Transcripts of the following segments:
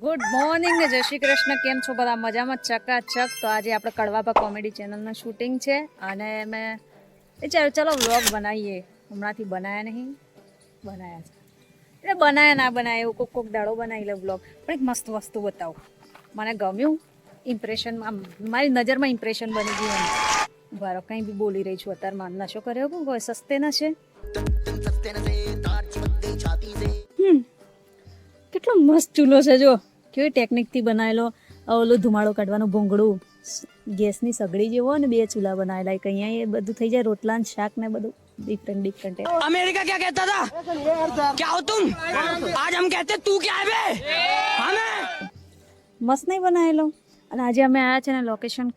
Good morning ને જય શ્રી કૃષ્ણ. કેમ છો બધા? મજામાં? ચકાચક. તો આજે આપણે કડવાભા કોમેડી ચેનલનું શૂટિંગ છે. અને મેં વિચાર્યું, ચલો વ્લોગ બનાવીએ. હમણાંથી બનાવ્યા નહીં. બનાવ્યા છે. એટલે બનાવ્યા ના બનાવ્યા એવું કોક કોક દાડો બનાવી લે વ્લોગ પણ એક મસ્ત વસ્તુ બતાવું. મને ગમ્યું ઇમ્પ્રેશન મારી નજરમાં ઇમ્પ્રેશન બની ગયું એમ. બરાબર કંઈ બી બોલી રહી છું અત્યારે. માન નશો કર્યો કોણ કોઈ? સસ્તે ન છે કેટલો મસ્ત ચૂલો છે જો. કેવી ટેકનિકથી બનાવેલો ઓલું ધુમાડો કાઢવાનું ભૂંગળું. ગેસની સગડી જેવો ને બે ચૂલા બનાવેલા એક અહીંયા એ બધું થઈ જાય રોટલા ને શાક ને બધું. ડિફરન્ટ ડિફરન્ટ અમેરિકા ક્યાં કહેતા હતા? ક્યાં હો તુમ આજ હમ કહેતે તું ક્યાં બે હમે મસ્ત નહીં બનાવેલો અને આજે અમે આયા છે ને લોકેશન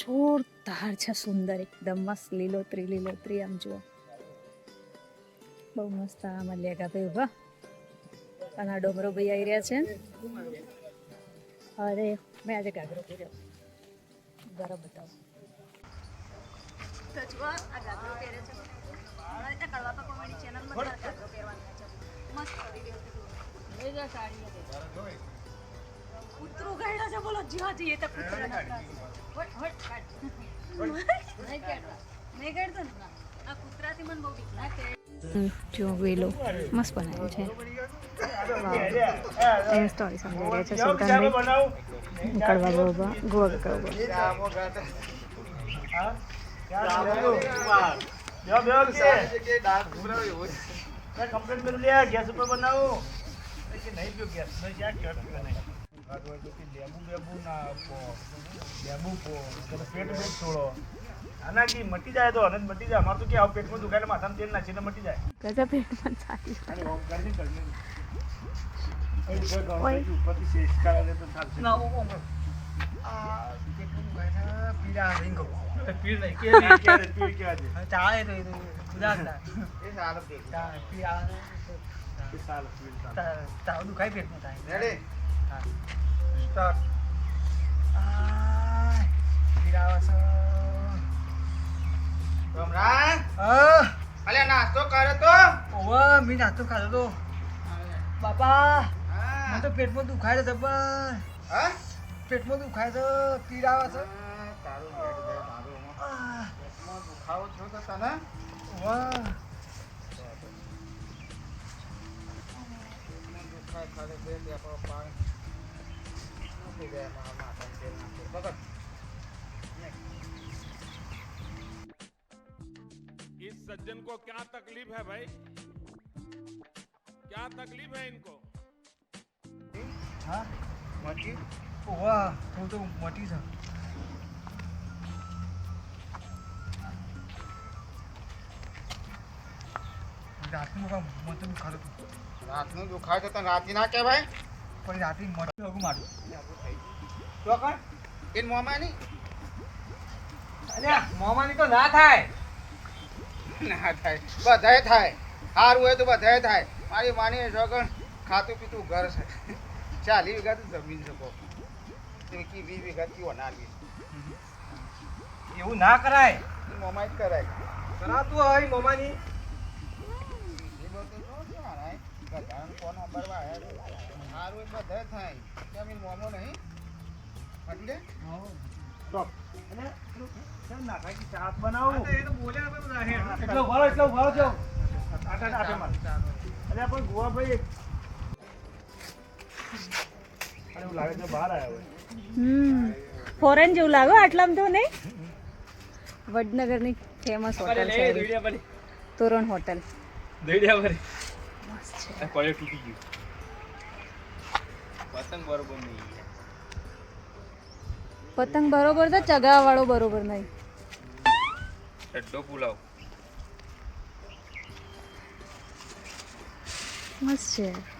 જોરદાર છે સુંદર એકદમ. મસ્ત લીલોતરી લીલોતરી આમ જુઓ. બહુ મસ્ત આમાં લેગા ભાઈ વાહ અને આ ડોમરો ભાઈ આવી રહ્યા છે. અરે મેં આજે ગાગરો પહેર્યો. બરાબર બતાવો. જ કૂતરું ગાયડા છે બોલો જ્યાં જઈએ તો કૂતરા. નહીં કાઢતા. નહીં કાઢતો ને? આ કૂતરાથી મને બહુ બીક લાગે. જો વેલો. મસ્ત બનાવ્યું છે. એ સ્ટોરી સમજાવી રહ્યા છે સુલતાનભાઈ. કડવા ગોવા ગોવા કડવા કમ્પ્લેટ કરી લે ગેસ ઉપર બનાવું. કે નહીં પીવું ગેસ નહીં ક્યાં કટ પીવું નહીં લેબુ બેબુ ના લેબુ પેટ બેટ છોડો આના મટી જાય તો અને મટી જાય અમારે તો કે આવું પેટમાં દુખાય માથા માથામાં તેલ નાખીને મટી જાય પેટમાં Oi. Não, vamos. Ah, પીડા રીંગો પીડ નહીં કે કે પીડ કે આજે ચાલે તો એ ઉદાસ એ સાલ પીડ ચા પીડા એ સાલ પીડ નાસ્તો કરે તો મી નાસ્તો ખાધો તો બાપા મને તો પેટમાં દુખાય છે જબર હા પેટમાં દુખાય છે પીડાવા છે તારું બેટ દે મારું આહ, પેટમાં દુખાવો છો તો તને વાહ પેટમાં દુખાય ખાલી બે બે પર પાણી મૂકી દે મારા માથામાં તેલ નાખી પકડ इस सज्जन को क्या तकलीफ है भाई क्या तकलीफ है इनको હા? મટી? ઓવા હું તો મોટી છું. રાતનું કામ તો ખાધું હતું રાતનું દુખાય તો તને રાતી ના કહેવાય? પણ રાત્રે મોટી હગું મારું. તો કણ અલ્યા મોમાની તો ના થાય. ના થાય. બધાય થાય. સારું હોય તો બધાય થાય. મારી માની છોકણ ખાતું પીતું ઘર છે. ચાલી વીઘા તો જમીન છે કહો તો કી વીસ વીઘા કીઓ નાખી એવું ના કરાય? મોમાં જ કરાય. કરાતું હોય મોમાની એ બધું તો વાપરવા આવ્યા છે. સારું હોય બધાય થાય. કેમ એ મોમો નહીં? એટલે સ્ટોપ. અને ચાલ નાખાય કે શાક બનાવું? એટલો ભરો એટલો ભરો છો અરે પણ ગોવા અને ફોરેન જેવું લાગે આટલામ તો નહીં? વડનગરની ફેમસ હોટલ છે તોરણ હોટલ. પતંગ બરોબર નહીં. પતંગ તો ચગા વાળો બરોબર નહીં. એટલો પુલાવ. મસ્ત છે.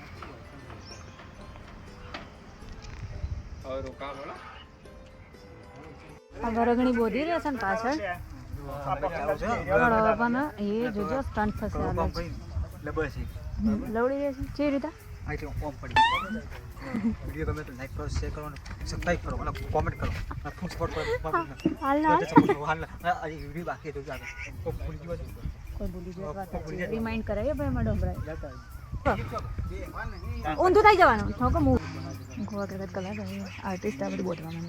ખબર ઘણી બોધી રહેશે ને પાછળ. લવડી કરો શેર કરો અને સબસ્ક્રાઇબ કરો અને કોમેન્ટ તો જાગે તો ઊંધું થઈ જવાનું. ગોવા કરત કલાક આર્ટિસ્ટ આ બધું બોલવા મને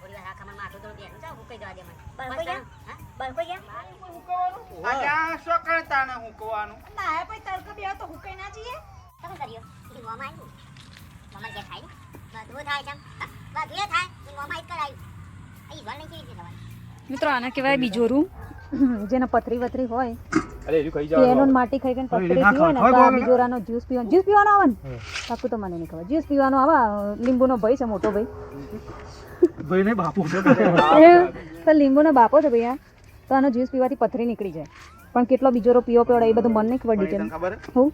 હું હું ની તો આ ને મિત્રો આને કહેવાય બીજોરું જેને પથરી વથરી હોય અરે એરી ખાઈ કે એનો માટી ખાઈ ખાઈને પથરી ના હોય ને તો આ બીજોરાનો જ્યુસ પીવાનો. જ્યુસ પીવાનો આવે ને. પાકું તો મને નહીં ખબર. જ્યુસ પીવાનો આવે. લીંબુનો ભાઈ છે મોટો ભાઈ. ભાઈ નહીં બાપુ છે તો લીંબુનો બાપો છે ભૈયા. તો આનો જ્યુસ પીવાથી પથરી નીકળી જાય. પણ કેટલો બીજો રો પીવો પડે એ બધું મન નહીં ખબર તને ખબર? હું?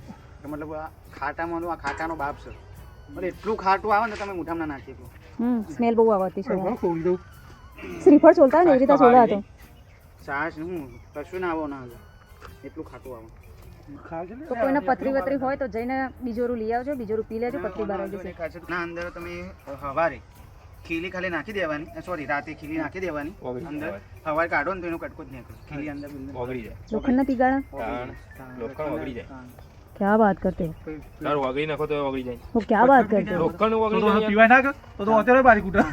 મતલબ આ ખાટામાં આ ખાટાનો બાપ છે. એટલે એટલું ખાટું આવે ને તમે મોઢામાં નાખી દો. હમ સ્મેલ બહુ આવતી છે. શ્રીફળ છોલતા ને એવી રીતે છોલા હતો છાશ હું કશું ના આવો ના આવે. એટલું ખાટું આવે. તો કોઈને પથરી વતરી હોય તો જઈને બીજોરું લઈ આવજો બીજોરું પી લેજો પથરી બહાર આવી જશે. ના અંદર તમે હવારે ખીલી ખાલી નાખી દેવાની. સોરી રાતે ખીલી નાખી દેવાની. અંદર જવાય. કાઢો ને તો એનો કટકો જ નીકળે. ખીલી અંદર ઓગળી જાય. લોખંડના પીગાળા? તાણ લોખંડ ઓગળી જાય. ક્યાં વાત કરતે તારું ઓગળી નાખો તો ઓગળી જાય. હું ક્યાં વાત કરતે લોખંડ તો ઓગળી તો જાય પીવાય ના કર તો તો અત્યારે બારી કૂટા.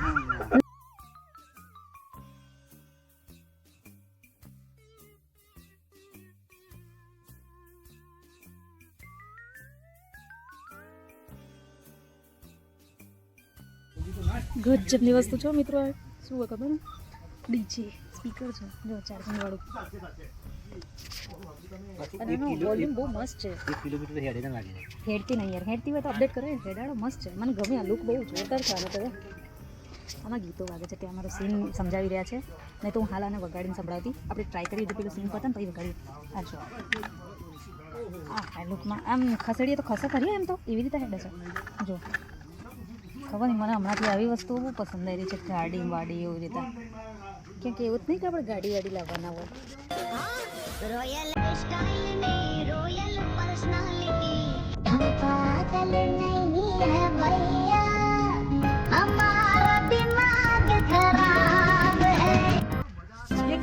ગજબની વસ્તુ છો મિત્રો શું હોય ખબર? ડીજે સ્પીકર છે. જો ચાર્જિંગ વાળું. અને એનો વોલ્યુમ બહુ મસ્ત છે. હેડતી નહીં યાર. હેડતી હોય તો અપડેટ કરે. હેડાડો મસ્ત છે. મને ગમે આ લુક બહુ જોરદાર છે આનો તો આમાં ગીતો વાગે છે કે અમારો સીન સમજાવી રહ્યા છે. નહીં તો હું હાલ આને વગાડીને સંભળાવતી. આપણે ટ્રાય કરી તો પેલું સીન પતે ને પછી વગાડી આ જો. આ લુકમાં આમ ખસેડીએ તો ખસે ખરી એમ તો. એવી રીતે હેડે છે. જો. ખબર નહીં મને હમણાંથી આવી વસ્તુઓ બહુ પસંદ આવી રહી છે ગાડી વાડી એવું રીતે કેમ કે એવું જ નહીં કે આપણે ગાડી વાડી લાવવાના હોય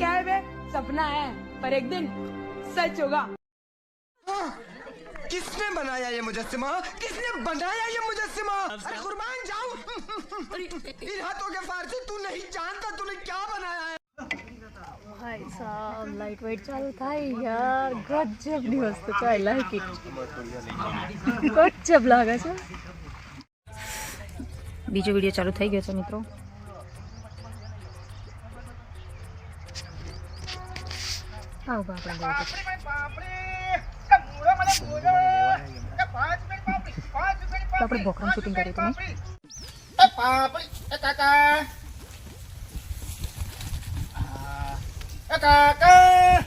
क्या है बे सपना है पर एक दिन सच होगा किसने बनाया ये मुजस्सिमा किसने बनाया ये मुजस्सिमा अरे कुर्बान जाऊं इन हाथों के फार से तू नहीं जानता तूने क्या बनाया है ભાઈ સાહેબ લાઈટ વાઇટ ચાલુ થાય યાર ગજબની વસ્તુ છે આઈ લાઈક ઇટ ગજબ લાગે છે બીજો વિડીયો ચાલુ થઈ ગયો છે મિત્રો આવ બાપા તો આપણે ભોખરણ શૂટિંગ કર્યું હતું એ પાપડી એ કાકા. એ કાકા.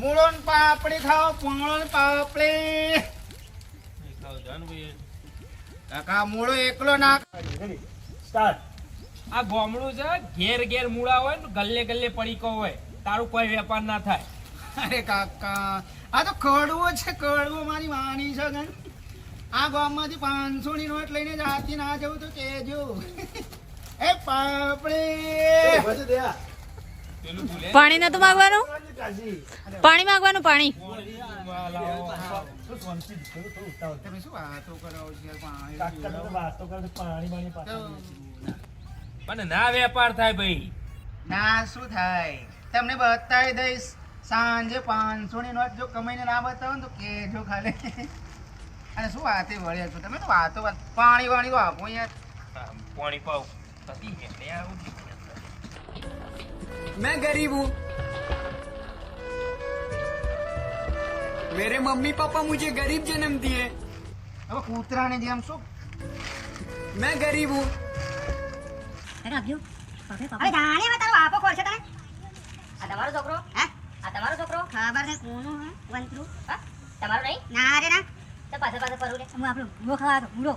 મૂળો ને પાપડી ખાઓ પૂંગળો ને પાપડી. કાકા મૂળો એકલો ના આ ગોમડું છે ઘેર ઘેર મૂળા હોય ને ગલ્લે ગલ્લે પડીકો હોય. તારું કોઈ વેપાર ના થાય. અરે કાકા આ તો કડવો છે કડવો મારી વાણી છે ગણ આ ગામમાંથી પાંચસો ની નોટ લઈને જાતી ના જવું તો કેજો એ પાપડી. પાણી નતું માંગવાનું? પાણી માગવાનું પાણી. પણ ના વેપાર થાય ભાઈ. ના શું થાય? તમને બતાવી દઈશ. સાંજે પાંચસો ની નોટ જો કમાઈને ના બતાવો ને તો કેજો ખાલી અને શું વાતે વળ્યા છો તમે તો વાતો વાત પાણી વાણી તો આપો યાર હા, પાણી પાવ પતી ગયા લે આવું मैं गरीब हूँ मेरे मम्मी पापा मुझे गरीब जन्म दिए હવે કૂતરાને જેમ શું मैं गरीब हूँ હવે જાણે હવે તારો આપો ખોલશે તને આ તમારો છોકરો હે આ તમારો છોકરો? ખબર નહીં કોનો હે? વંતરું હા? તમારો નહીં? ના રે ના. તો પાસે પાસે પરું રે હું આપણો મૂળો ખાવા તો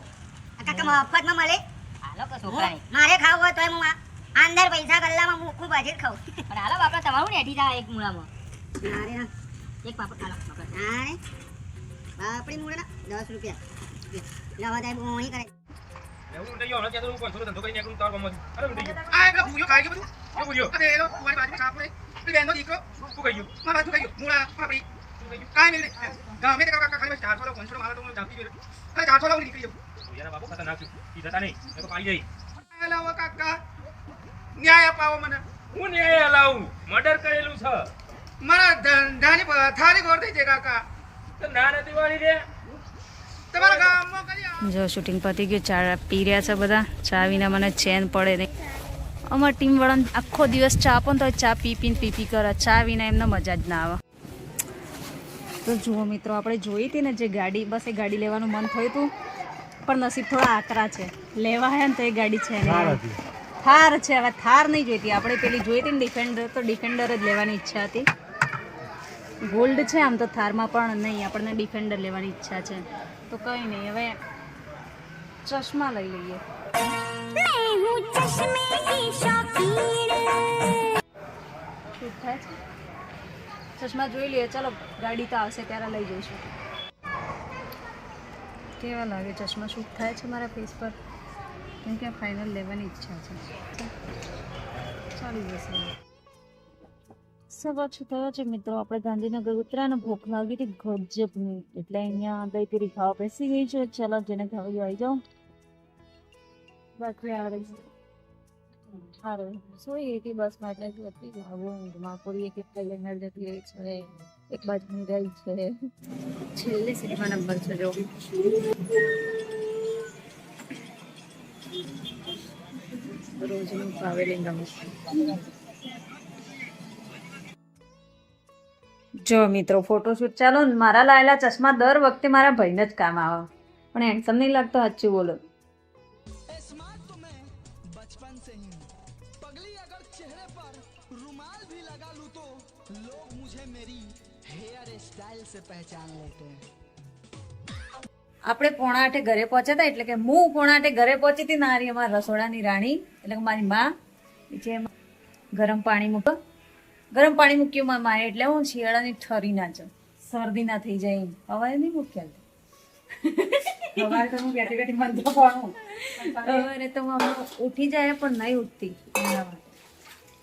આ કાકા મફતમાં મળે. હાલો કે છોકરા મારે ખાવું હોય તોય હું આ અંદર પૈસા ગલ્લામાં મૂકું બાજે ખાઉં. પણ હાલો બાપા તમારું નેઠી જાય એક મૂળામાં. ના રે ના. એક પાપડ ખાલો. ના રે. બાપડી મૂળા ના દસ રૂપિયા. લાવા જાય બહુ અહીં કરે એવું ગયો. હમણાં ત્યાં તો હું પાંચસો ધંધો કરીને નીકળું તાર. અરે હું થઈ ગયો. આ એકલો ભૂયો ખાઈ ગયો બધું. બોલ્યો અરે એનો તું સાપ પડે. પેલી કાકા ન્યાય અપાવો મને હું ન્યાય હલાવું મર્ડર કરેલું છે મારા ધંધાની થાળી ગોળ થઈ છે કાકા તો ના નથી વાળી રે. જો શૂટિંગ પતી ગયું, ચા પી રહ્યા છે બધા ચા વિના મને ચેન પડે નહીં અમારા ટીમ વાળાને આખો દિવસ ચા પણ તો ચા પી પીને પી પી કરે ચા વિના એમને મજા જ ના આવે. તો જુઓ મિત્રો આપણે જોઈ હતી ને જે ગાડી બસ એ ગાડી લેવાનું મન થયું હતું પણ નસીબ થોડા આકરા છે. લેવા હે ને તો એ ગાડી છે થાર છે હવે થાર નહીં જોઈતી. આપણે પેલી જોઈ હતી ને ડિફેન્ડર તો ડિફેન્ડર જ લેવાની ઈચ્છા હતી. ગોલ્ડ છે આમ તો થારમાં પણ નહીં આપણને ડિફેન્ડર લેવાની ઈચ્છા છે. તો કંઈ નહીં હવે ચશ્મા લઈ લઈએ. ચશ્મા જોઈ લઈએ. ચાલો, ગાડી તો આવશે, ત્યારે લઈ જઈશું. કેવા લાગે ચશ્મા? શૂટ થાય છે મારા ફેસ પર? કેમ કે ફાઇનલ લેવાની ઈચ્છા છે. ચાલી જશે. સવાર થયો છે મિત્રો? આપણે ગાંધીનગર ઉતર્યા ભૂખ લાગી હતી, ગજબની. એટલે અહીંયા દહીં પૂરી ખાવા બેસી ગઈ છે. ચાલો, જેને ખાવી આવી જાઓ. બાકી આવે સારું. સુઈ હતી બસમાં એટલે જ હતી હવે ઊંઘમાં પૂરી એક એક લઈને જતી રહી છે, એક બાજુ રહી છે. છેલ્લી સીટમાં નંબર છે, જો. રોજનું ટ્રાવેલિંગ ગમે જો મિત્રો ફોટોશૂટ ચાલો મારા લાયેલા ચશ્મા દર વખતે મારા ભાઈને જ કામ આવે. પણ હેન્ડસમ નહીં લાગતો, સાચું બોલો. से पहचान लेते हैं આપણે પોણા આઠે ઘરે પહોંચ્યા હતા એટલે કે હું પોણા આઠે ઘરે પહોંચી હતી નારી અમારા રસોડાની રાણી એટલે કે મારી માં જે ગરમ પાણી મૂકો ગરમ પાણી મૂક્યું મારા માએ એટલે હું શિયાળાની ઠરી ના જાઉં શરદી ના થઈ જાય એમ. હવારે નહીં મૂક્યા સવારે તો હું બેઠી બેઠી મંત્ર પડું સવારે તો હું હમણાં ઉઠી જાય પણ નહીં ઉઠતી એના માટે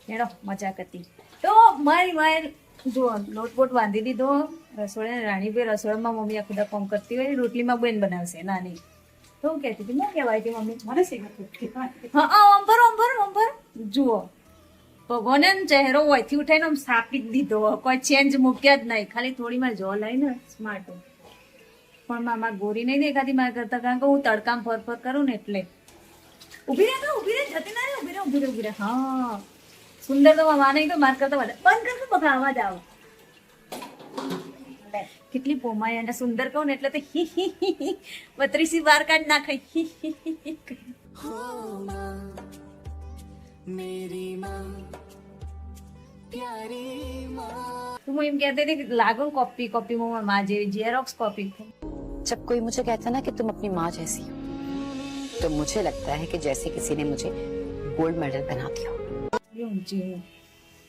હેડો મજાક હતી તો મારી માએ જુઓ લોટ બોટ બાંધી દીધો, રસોડે રાણી ભાઈ રસોડામાં મમ્મી આખું દા કામ કરતી હોય, રોટલીમાં બેન બનાવશે, નાની. તો હું કહેતી હતી મેં કહેવાય હતી મમ્મી, મને શીખતું હા અંભર અંભર અંબર જુઓ, ભગવાને ચહેરો હોયથી ઉઠાઈને આમ સાપી જ દીધો, કોઈ ચેન્જ મૂક્યા જ નહીં, ખાલી થોડી માં જો લઈને સ્માર્ટ પણ મામા ગોરી નહીં દેખાતી મારા કરતા, કારણ કે હું તડકામ ફર ફર કરું ને એટલે. ઊભી રહે ઊભી રહે, જતી ના રે ઊભી રહે ઊભી રહે ઊભી રહે. હા. સુંદર તો મામા નહીં તો માર કરતા વધારે. બંધ કરતો બકા આવાજ આવો લે, કેટલી પોમાય અને સુંદર કહું ને એટલે તો હી હી હી હી બત્રીસી બાર કાઢ નાખે હી હી હી હી मेरी माँ प्यारी माँ તો હું એમ કહેતી હતી કે લાગો ને કોપી કોપી માં માં જેવી જેરોક્સ કોપી जब कोई मुझे कहता है ना कि तुम अपनी माँ जैसी हो तो मुझे लगता है कि जैसे किसी ने मुझे गोल्ड मेडल पहना दिया हो।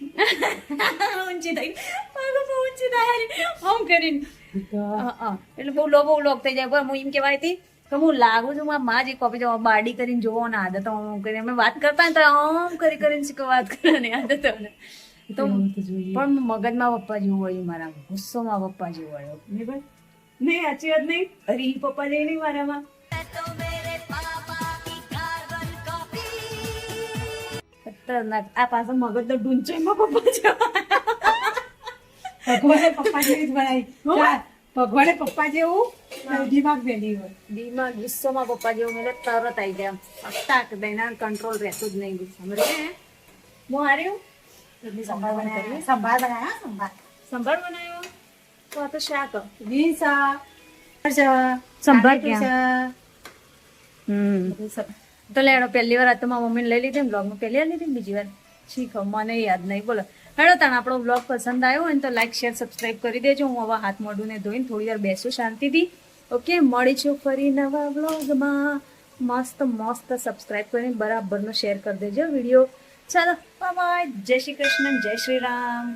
ઊંચી થઈ. બહુ ઊંચી થાય આમ કરીને. એટલે બહુ લો બહુ લોક થઈ જાય. હું એમ કહેવાય હતી કે હું લાગુ છું મારા માં જે કોપી જવા બાડી કરીને જોવો ને આદત આમ કરીને. અમે વાત કરતા ને તો આમ કરી કરીને શીખો વાત કરવાની આદત. તો પણ મગજમાં પપ્પા જેવું હોય મારા ગુસ્સોમાં પપ્પા જેવું હોય. નહીં ભાઈ. નહીં સાચી વાત નહીં. અરે પપ્પા જેવી નહીં મારામાં. ખતરનાક આ પાછો મગજ તો ડૂંચો પપ્પા જેવો ભગવાને પપ્પા જેવી જ બનાવી. ભગવાને પપ્પા જેવું દિમાગ બેલી હોય. દિમાગ ગુસ્સોમાં પપ્પા જેવું મેં તરત આવી ગયા. અટાક દઈને કંટ્રોલ રહેતું જ નહીં ગુસ્સામાં રે હું હાર્યું? સંભાળ બનાવ્યા સંભાળ બનાવ્યા સંભાળ. સંભાળ બનાવ્યો? તો આ તો શાક. વીસા સંભાળ ક્યાં? હમ. તો લેડો પહેલી વાર તો મારા મમ્મીને લઈ લીધી બ્લોગમાં પહેલી વાર લીધી બીજી વાર. શીખો મને યાદ નહીં, બોલો. હેડો તાણ, આપણો બ્લોગ પસંદ આવ્યો હોય તો લાઈક શેર સબસ્ક્રાઈબ કરી દેજો. હું હવે હાથ મોઢુંને ધોઈને થોડી વાર બેસું શાંતિથી. ઓકે મળીશું ફરી નવા બ્લોગમાં મસ્ત મસ્ત સબસ્ક્રાઈબ કરીને બરાબરનો શેર કરી દેજો વીડિયો ચાલો બાય જય શ્રી કૃષ્ણ, જય શ્રી રામ.